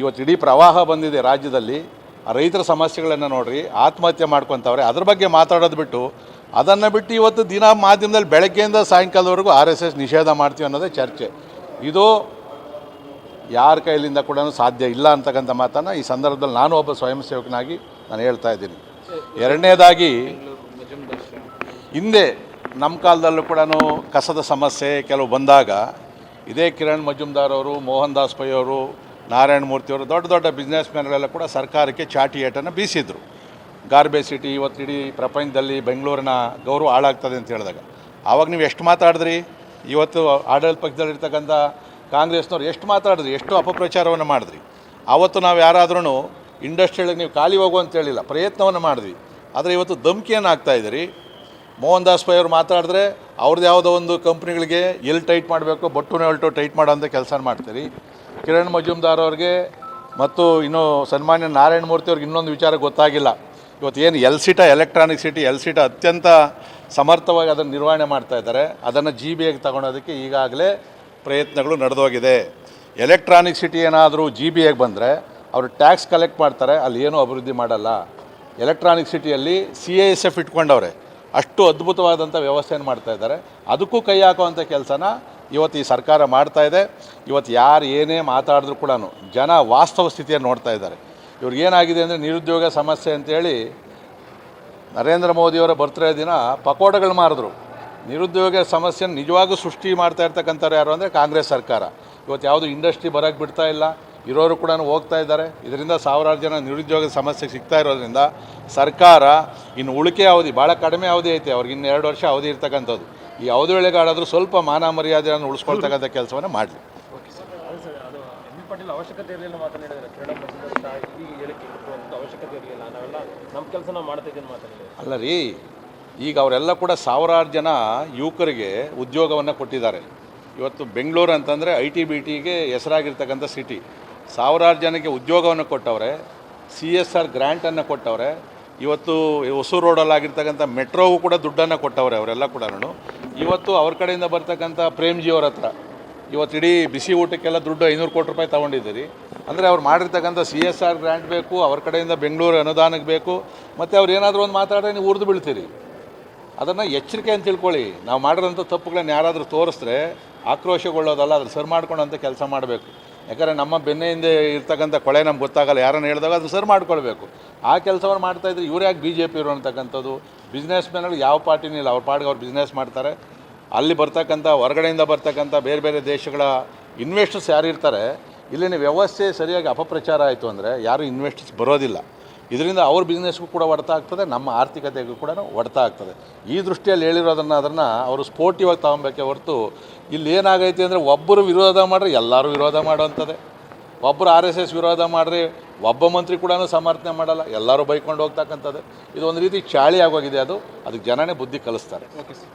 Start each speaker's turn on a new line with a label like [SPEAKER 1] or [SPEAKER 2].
[SPEAKER 1] ಇವತ್ತು ಇಡೀ ಪ್ರವಾಹ ಬಂದಿದೆ ರಾಜ್ಯದಲ್ಲಿ. ರೈತರ ಸಮಸ್ಯೆಗಳನ್ನು ನೋಡ್ರಿ, ಆತ್ಮಹತ್ಯೆ ಮಾಡ್ಕೊತವ್ರೆ, ಅದ್ರ ಬಗ್ಗೆ ಮಾತಾಡೋದು ಬಿಟ್ಟು ಅದನ್ನು ಬಿಟ್ಟು ಇವತ್ತು ದಿನ ಮಾಧ್ಯಮದಲ್ಲಿ ಬೆಳಗ್ಗೆಯಿಂದ ಸಾಯಂಕಾಲದವರೆಗೂ ಆರ್ ಎಸ್ ಎಸ್ ನಿಷೇಧ ಮಾಡ್ತೀವಿ ಅನ್ನೋದೇ ಚರ್ಚೆ. ಇದು ಯಾರ ಕೈಲಿಂದ ಕೂಡ ಸಾಧ್ಯ ಇಲ್ಲ ಅಂತಕ್ಕಂಥ ಮಾತನ್ನು ಈ ಸಂದರ್ಭದಲ್ಲಿ ನಾನು ಒಬ್ಬ ಸ್ವಯಂ ಸೇವಕನಾಗಿ ನಾನು ಹೇಳ್ತಾ ಇದ್ದೀನಿ. ಎರಡನೇದಾಗಿ, ಹಿಂದೆ ನಮ್ಮ ಕಾಲದಲ್ಲೂ ಕೂಡ ಕಸದ ಸಮಸ್ಯೆ ಕೆಲವು ಬಂದಾಗ, ಇದೇ ಕಿರಣ್ ಮಜುಮ್ದಾರ್ ಅವರು, ಮೋಹನ್ ದಾಸ್ ಪೈ ಅವರು ನಾರಾಯಣ ಮೂರ್ತಿಯವರು ದೊಡ್ಡ ದೊಡ್ಡ ಬಿಸ್ನೆಸ್ ಮ್ಯಾನ್ಗಳೆಲ್ಲ ಕೂಡ ಸರ್ಕಾರಕ್ಕೆ ಚಾಟಿ ಏಟನ್ನು ಬೀಸಿದ್ರು. ಗಾರ್ಬೇಜ್ ಸಿಟಿ ಇವತ್ತು ಇಡೀ ಪ್ರಪಂಚದಲ್ಲಿ ಬೆಂಗಳೂರಿನ ಗೌರವ ಹಾಳಾಗ್ತದೆ ಅಂತ ಹೇಳಿದಾಗ. ಆವಾಗ ನೀವು ಎಷ್ಟು ಮಾತಾಡಿದ್ರಿ? ಇವತ್ತು ಆಡಳಿತ ಪಕ್ಷದಲ್ಲಿರ್ತಕ್ಕಂಥ ಕಾಂಗ್ರೆಸ್ನವ್ರು ಎಷ್ಟು ಮಾತಾಡಿದ್ರಿ? ಎಷ್ಟು ಅಪಪ್ರಚಾರವನ್ನು ಮಾಡಿದ್ರಿ? ಆವತ್ತು ನಾವು ಯಾರಾದ್ರೂ ಇಂಡಸ್ಟ್ರಿಯಲ್ಲಿಗೆ ನೀವು ಖಾಲಿ ಹೋಗು ಅಂತ ಹೇಳಿಲ್ಲ, ಪ್ರಯತ್ನವನ್ನು ಮಾಡಿದ್ವಿ. ಆದರೆ ಇವತ್ತು ಧಮ್ಕಿಯನ್ನು ಆಗ್ತಾ ಇದ್ದೀರಿ. ಮೋಹನ್ ದಾಸ್ ಪೈ ಅವರು ಮಾತಾಡಿದ್ರೆ ಅವ್ರದ್ದು ಯಾವುದೋ ಒಂದು ಕಂಪ್ನಿಗಳಿಗೆ ಎಲ್ಲಿ ಟೈಟ್ ಮಾಡಬೇಕು ಬಟ್ಟು ಹೊಲ್ಟು ಟೈಟ್ ಮಾಡೋ ಅಂತ ಕೆಲಸ ಮಾಡ್ತೀರಿ. ಕಿರಣ್ ಮಜುಮ್ದಾರ್ ಅವ್ರಿಗೆ ಮತ್ತು ಇನ್ನು ಸನ್ಮಾನ್ಯ ನಾರಾಯಣ ಮೂರ್ತಿ ಅವ್ರಿಗೆ ಇನ್ನೊಂದು ವಿಚಾರ ಗೊತ್ತಾಗಿಲ್ಲ. ಇವತ್ತು ಏನು L city electronic city L city ಅತ್ಯಂತ ಸಮರ್ಥವಾಗಿ ಅದನ್ನು ನಿರ್ವಹಣೆ ಮಾಡ್ತಾ ಇದ್ದಾರೆ. ಅದನ್ನು ಜಿ ಬಿ ಎಗೆ ತಗೊಳೋದಕ್ಕೆ ಈಗಾಗಲೇ ಪ್ರಯತ್ನಗಳು ನಡೆದೋಗಿದೆ. ಎಲೆಕ್ಟ್ರಾನಿಕ್ ಸಿಟಿ ಏನಾದರೂ ಜಿ ಬಿ ಎಗೆ ಬಂದರೆ ಅವರು ಟ್ಯಾಕ್ಸ್ ಕಲೆಕ್ಟ್ ಮಾಡ್ತಾರೆ, ಅಲ್ಲಿ ಏನೂ ಅಭಿವೃದ್ಧಿ ಮಾಡಲ್ಲ. ಎಲೆಕ್ಟ್ರಾನಿಕ್ ಸಿಟಿಯಲ್ಲಿ ಸಿ ಎ ಎಸ್ ಎಫ್ ಇಟ್ಕೊಂಡವ್ರೆ. ಅಷ್ಟು ಅದ್ಭುತವಾದಂಥ ವ್ಯವಸ್ಥೆಯನ್ನು ಮಾಡ್ತಾ ಇದ್ದಾರೆ. ಅದಕ್ಕೂ ಕೈ ಹಾಕುವಂಥ ಕೆಲಸನ ಇವತ್ತು ಈ ಸರ್ಕಾರ ಮಾಡ್ತಾ ಇದೆ. ಇವತ್ತು ಯಾರು ಏನೇ ಮಾತಾಡಿದ್ರು ಕೂಡ ಜನ ವಾಸ್ತವ ಸ್ಥಿತಿಯನ್ನು ನೋಡ್ತಾ ಇದ್ದಾರೆ. ಏನಾಗಿದೆ ಅಂದರೆ ನಿರುದ್ಯೋಗ ಸಮಸ್ಯೆ ಅಂತೇಳಿ ನರೇಂದ್ರ ಮೋದಿಯವರ ಬರ್ತ್ಡೇ ದಿನ ಪಕೋಡಗಳು ಮಾರಿದ್ರು. ನಿರುದ್ಯೋಗ ಸಮಸ್ಯೆ ನಿಜವಾಗೂ ಸೃಷ್ಟಿ ಮಾಡ್ತಾ ಇರ್ತಕ್ಕಂಥವ್ರು ಯಾರು ಅಂದರೆ ಕಾಂಗ್ರೆಸ್ ಸರ್ಕಾರ. ಇವತ್ತು ಯಾವುದು ಇಂಡಸ್ಟ್ರಿ ಬರೋಕ್ಕೆ ಬಿಡ್ತಾ ಇಲ್ಲ. ಇರೋರು ಕೂಡ ಹೋಗ್ತಾ ಇದ್ದಾರೆ. ಇದರಿಂದ ಸಾವಿರಾರು ಜನ ನಿರುದ್ಯೋಗ ಸಮಸ್ಯೆ ಸಿಗ್ತಾ ಇರೋದ್ರಿಂದ ಸರ್ಕಾರ ಇನ್ನು ಉಳಿಕೆ ಅವಧಿ ಭಾಳ ಕಡಿಮೆ ಅವಧಿ ಐತೆ. ಅವ್ರಿಗೆ ಇನ್ನು ಎರಡು ವರ್ಷ ಅವಧಿ ಇರ್ತಕ್ಕಂಥದ್ದು. ಈ ವೇಳೆಗಾಡಾದರೂ ಸ್ವಲ್ಪ ಮಾನ ಮರ್ಯಾದೆಯನ್ನು ಉಳಿಸ್ಕೊಳ್ತಕ್ಕಂಥ ಕೆಲಸವನ್ನು ಮಾಡಲಿ.
[SPEAKER 2] ಅವಶ್ಯಕತೆ ಇರಲಿಲ್ಲ ಹೇಳಿಕೆ ಅವಶ್ಯಕತೆ ಇರಲಿಲ್ಲ. ನಾವೆಲ್ಲ ನಮ್ಮ ಕೆಲಸ ನಾವು ಮಾಡ್ತಾ ಇದ್ದೀನಿ
[SPEAKER 1] ಅಲ್ಲ ರೀ ಈಗ ಅವರೆಲ್ಲ ಕೂಡ ಸಾವಿರಾರು ಜನ ಯುವಕರಿಗೆ ಉದ್ಯೋಗವನ್ನು ಕೊಟ್ಟಿದ್ದಾರೆ. ಇವತ್ತು ಬೆಂಗಳೂರು ಅಂತಂದರೆ ಐ ಟಿ ಬಿ ಟಿಗೆ ಹೆಸರಾಗಿರ್ತಕ್ಕಂಥ ಸಿಟಿ ಸಾವಿರಾರು ಜನಕ್ಕೆ ಉದ್ಯೋಗವನ್ನು ಕೊಟ್ಟವ್ರೆ ಸಿ ಎಸ್ ಆರ್ ಗ್ರ್ಯಾಂಟನ್ನು ಕೊಟ್ಟವ್ರೆ ಇವತ್ತು ಹೊಸೂರು ರೋಡಲ್ಲಾಗಿರ್ತಕ್ಕಂಥ ಮೆಟ್ರೋಗೂ ಕೂಡ ದುಡ್ಡನ್ನು ಕೊಟ್ಟವ್ರೆ ಅವರೆಲ್ಲ ಕೂಡ. ಇವತ್ತು ಅವ್ರ ಕಡೆಯಿಂದ ಬರ್ತಕ್ಕಂಥ ಪ್ರೇಮ್ಜಿ ಅವ್ರ ಹತ್ರ ಇವತ್ತು ಇಡೀ ಬಿಸಿ ಊಟಕ್ಕೆಲ್ಲ ದುಡ್ಡು ಐನೂರು ಕೋಟಿ ರೂಪಾಯಿ ತೊಗೊಂಡಿದ್ದೀರಿ. ಅಂದರೆ ಅವ್ರು ಮಾಡಿರ್ತಕ್ಕಂಥ ಸಿ ಎಸ್ ಆರ್ ಗ್ರ್ಯಾಂಟ್ ಬೇಕು, ಅವ್ರ ಕಡೆಯಿಂದ ಬೆಂಗಳೂರು ಅನುದಾನಕ್ಕೆ ಬೇಕು, ಮತ್ತು ಅವ್ರು ಏನಾದರೂ ಒಂದು ಮಾತಾಡಿದ್ರೆ ನೀವು ಉರಿದು ಬೀಳ್ತೀರಿ. ಅದನ್ನು ಎಚ್ಚರಿಕೆ ಅಂತ ತಿಳ್ಕೊಳ್ಳಿ. ನಾವು ಮಾಡಿರೋಂಥ ತಪ್ಪುಗಳನ್ನ ಯಾರಾದರೂ ತೋರಿಸಿದ್ರೆ ಆಕ್ರೋಶಗೊಳ್ಳೋದಲ್ಲ, ಅದ್ರ ಸರಿ ಅಂತ ಕೆಲಸ ಮಾಡಬೇಕು. ಯಾಕಂದರೆ ನಮ್ಮ ಬೆನ್ನ ಹಿಂದೆ ಇರ್ತಕ್ಕಂಥ ಕೊಳೆ ನಮ್ಗೆ ಗೊತ್ತಾಗಲ್ಲ, ಯಾರನ್ನು ಹೇಳಿದಾಗ ಅದನ್ನು ಸರ್ ಮಾಡ್ಕೊಳ್ಬೇಕು. ಆ ಕೆಲಸವನ್ನು ಮಾಡ್ತಾಯಿದ್ರೆ ಇವ್ರು ಯಾಕೆ ಬಿ ಜೆ ಪಿ ಇರೋ ಅಂತಕ್ಕಂಥದ್ದು ಬಿಸ್ನೆಸ್ ಮ್ಯಾನ್ಗಳು ಯಾವ ಪಾರ್ಟಿನೂ ಇಲ್ಲ, ಅವ್ರ ಪಾಡಿಗೆ ಅವ್ರು ಬಿಸ್ನೆಸ್ ಮಾಡ್ತಾರೆ. ಅಲ್ಲಿ ಬರ್ತಕ್ಕಂಥ, ಹೊರಗಡೆಯಿಂದ ಬರ್ತಕ್ಕಂಥ ಬೇರೆ ಬೇರೆ ದೇಶಗಳ ಇನ್ವೆಸ್ಟರ್ಸ್ ಯಾರು ಇರ್ತಾರೆ ಇಲ್ಲಿನ ವ್ಯವಸ್ಥೆ ಸರಿಯಾಗಿ ಅಪಪ್ರಚಾರ ಆಯಿತು ಅಂದರೆ ಯಾರು ಇನ್ವೆಸ್ಟರ್ಸ್ ಬರೋದಿಲ್ಲ. ಇದರಿಂದ ಅವ್ರ ಬಿಸ್ನೆಸ್ಗೂ ಕೂಡ ಹೊಡೆತ ಆಗ್ತದೆ, ನಮ್ಮ ಆರ್ಥಿಕತೆಗೂ ಕೂಡ ಹೊಡೆತ ಆಗ್ತದೆ. ಈ ದೃಷ್ಟಿಯಲ್ಲಿ ಹೇಳಿರೋದನ್ನು ಅದನ್ನು ಅವರು ಸ್ಪೋರ್ಟಿವಾಗಿ ತಗೊಬೇಕೆ ಹೊರತು ಇಲ್ಲಿ ಏನಾಗೈತೆ ಅಂದರೆ ಒಬ್ಬರು ವಿರೋಧ ಮಾಡ್ರೆ ಎಲ್ಲರೂ ವಿರೋಧ ಮಾಡೋವಂಥದ್ದೇ ಒಬ್ಬರು ಆರ್ ಎಸ್ ಎಸ್ ವಿರೋಧ ಮಾಡ್ರಿ ಒಬ್ಬ ಮಂತ್ರಿ ಕೂಡ ಸಮರ್ಥನೆ ಮಾಡಲ್ಲ, ಎಲ್ಲರೂ ಬೈಕೊಂಡು ಹೋಗ್ತಕ್ಕಂಥದ್ದು. ಒಂದು ರೀತಿ ಚಾಳಿ ಆಗೋಗಿದೆ ಅದು, ಅದಕ್ಕೆ ಜನನೇ ಬುದ್ಧಿ ಕಲಿಸ್ತಾರೆ.
[SPEAKER 2] Okay sir